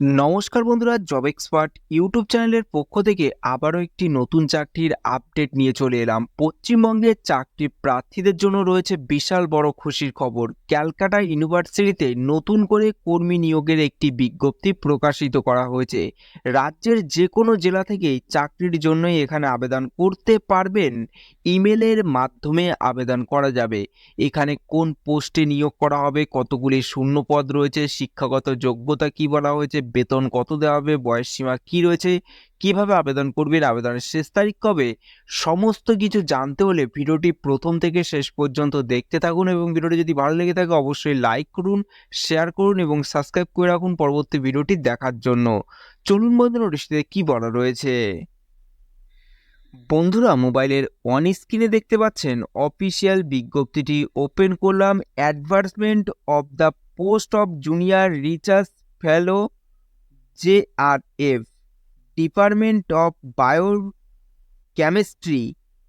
নমস্কার বন্ধুরা job expert YouTube চ্যানেলের পক্ষ থেকে আবারও একটি নতুন চাকরির আপডেট নিয়ে চলে এলাম। পশ্চিমবঙ্গের চাকরি প্রার্থীদের জন্য রয়েছে বিশাল বড় খুশির খবর। ক্যালকাটা ইউনিভার্সিটিতে নতুন করে কর্মী নিয়োগের একটি বিজ্ঞপ্তি প্রকাশিত করা হয়েছে। রাজ্যের যে কোনো জেলা থেকেই চাকরির জন্যই এখানে আবেদন করতে পারবেন। ইমেলের মাধ্যমে আবেদন করা যাবে। এখানে কোন পোস্টে নিয়োগ করা হবে, কতগুলি শূন্য পদ রয়েছে, শিক্ষাগত যোগ্যতা কি বলা হয়েছে বেতন কত দেওয়া হবে, বয়স সীমা কী রয়েছে, কীভাবে আবেদন করবেন আবেদনের শেষ তারিখ কবে, সমস্ত কিছু জানতে হলে ভিডিওটি প্রথম থেকে শেষ পর্যন্ত দেখতে থাকুন এবং ভিডিওটি যদি ভালো লেগে থাকে অবশ্যই লাইক করুন, শেয়ার করুন এবং সাবস্ক্রাইব করে রাখুন পরবর্তী ভিডিওটি দেখার জন্য। চলুন বন্ধু নোটিশটিতে কী বলা রয়েছে? বন্ধুরা, মোবাইলের অন স্ক্রিনে দেখতে পাচ্ছেন অফিসিয়াল বিজ্ঞপ্তিটি ওপেন করলাম advertisement of the post of junior research fellow J R F department of biochemistry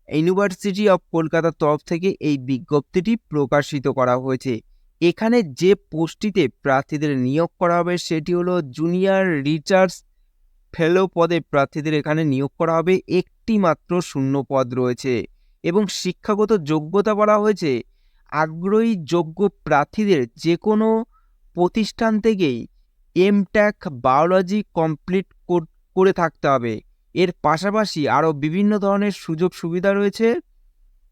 university of কলকাতার তরফ থেকে এই বিজ্ঞপ্তিটি প্রকাশিত করা হয়েছে। এখানে যে পোস্টটিতে প্রার্থীদের নিয়োগ করা হবে সেটি হলো জুনিয়র রিসার্চ ফেলো পদে প্রার্থীদের এখানে নিয়োগ করা হবে। একটি মাত্র শূন্য পদ রয়েছে এবং শিক্ষাগত যোগ্যতা বলা হয়েছে। আগ্রহী যোগ্য প্রার্থীদের যে কোনো প্রতিষ্ঠান থেকেই এমট্যাক বায়োলজি কমপ্লিট করে থাকতে হবে। এর পাশাপাশি আরও বিভিন্ন ধরনের সুযোগ সুবিধা রয়েছে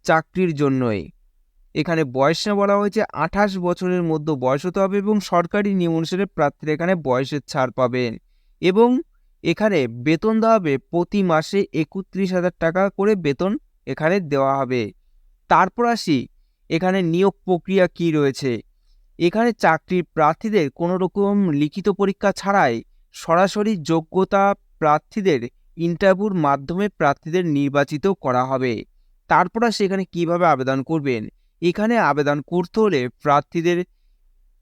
চাকরির জন্যই। এখানে বয়স বলা হয়েছে, আঠাশ বছরের মধ্যে বয়স হতে হবে এবং সরকারি নিয়ম অনুসারে প্রার্থীরা এখানে বয়সের ছাড় পাবেন এবং এখানে বেতন দেওয়া হবে, প্রতি মাসে একত্রিশ হাজার টাকা করে বেতন এখানে দেওয়া হবে। তারপর আসি, এখানে নিয়োগ প্রক্রিয়া কি রয়েছে? এখানে চাকরির প্রার্থীদের কোনো রকম লিখিত পরীক্ষা ছাড়াই সরাসরি যোগ্যতা প্রার্থীদের ইন্টারভিউর মাধ্যমে প্রার্থীদের নির্বাচিত করা হবে। তারপর সেখানে কীভাবে আবেদন করবেন? এখানে আবেদন করতে হলে প্রার্থীদের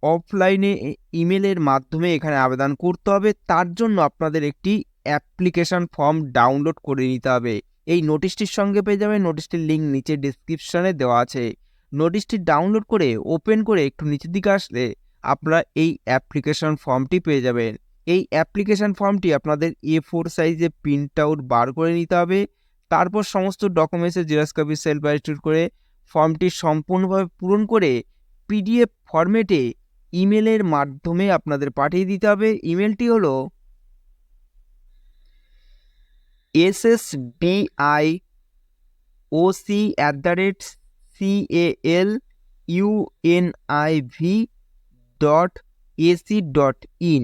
অফলাইনে ইমেলের মাধ্যমে এখানে আবেদন করতে হবে। তার জন্য আপনাদের একটি অ্যাপ্লিকেশন ফর্ম ডাউনলোড করে নিতে হবে। এই নোটিশটির সঙ্গে পেয়ে যাবেন। নোটিশটির লিঙ্ক নিচে ডিসক্রিপশানে দেওয়া আছে। নোটিশটি ডাউনলোড করে ওপেন করে একটু নিচের দিকে আসলে আপনারা এই অ্যাপ্লিকেশন ফর্মটি পেয়ে যাবেন। এই অ্যাপ্লিকেশন ফর্মটি আপনাদের এ ফোর সাইজে প্রিন্ট আউট বার করে নিতে হবে। তারপর সমস্ত ডকুমেন্টসের জেরক্স কপি সেলফ অ্যাটিটিউড করে ফর্মটি সম্পূর্ণভাবে পূরণ করে পিডিএফ ফরম্যাটে ইমেলের মাধ্যমে আপনাদের পাঠিয়ে দিতে হবে। ইমেলটি হলো S S BI O C at the rate C A L UNIV dot AC dot in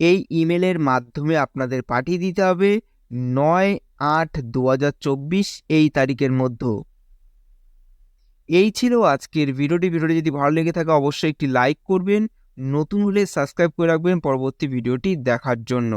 এই ইমেলের মাধ্যমে আপনাদের পাঠিয়ে দিতে হবে নয় আট দু এই তারিখের মধ্যে। এই ছিল আজকের ভিডিওটি। ভিডিওটি যদি ভালো লেগে থাকে অবশ্যই একটি লাইক করবেন। নতুন হলে সাবস্ক্রাইব করে রাখবেন। পরবর্তী ভিডিওটি দেখার জন্য।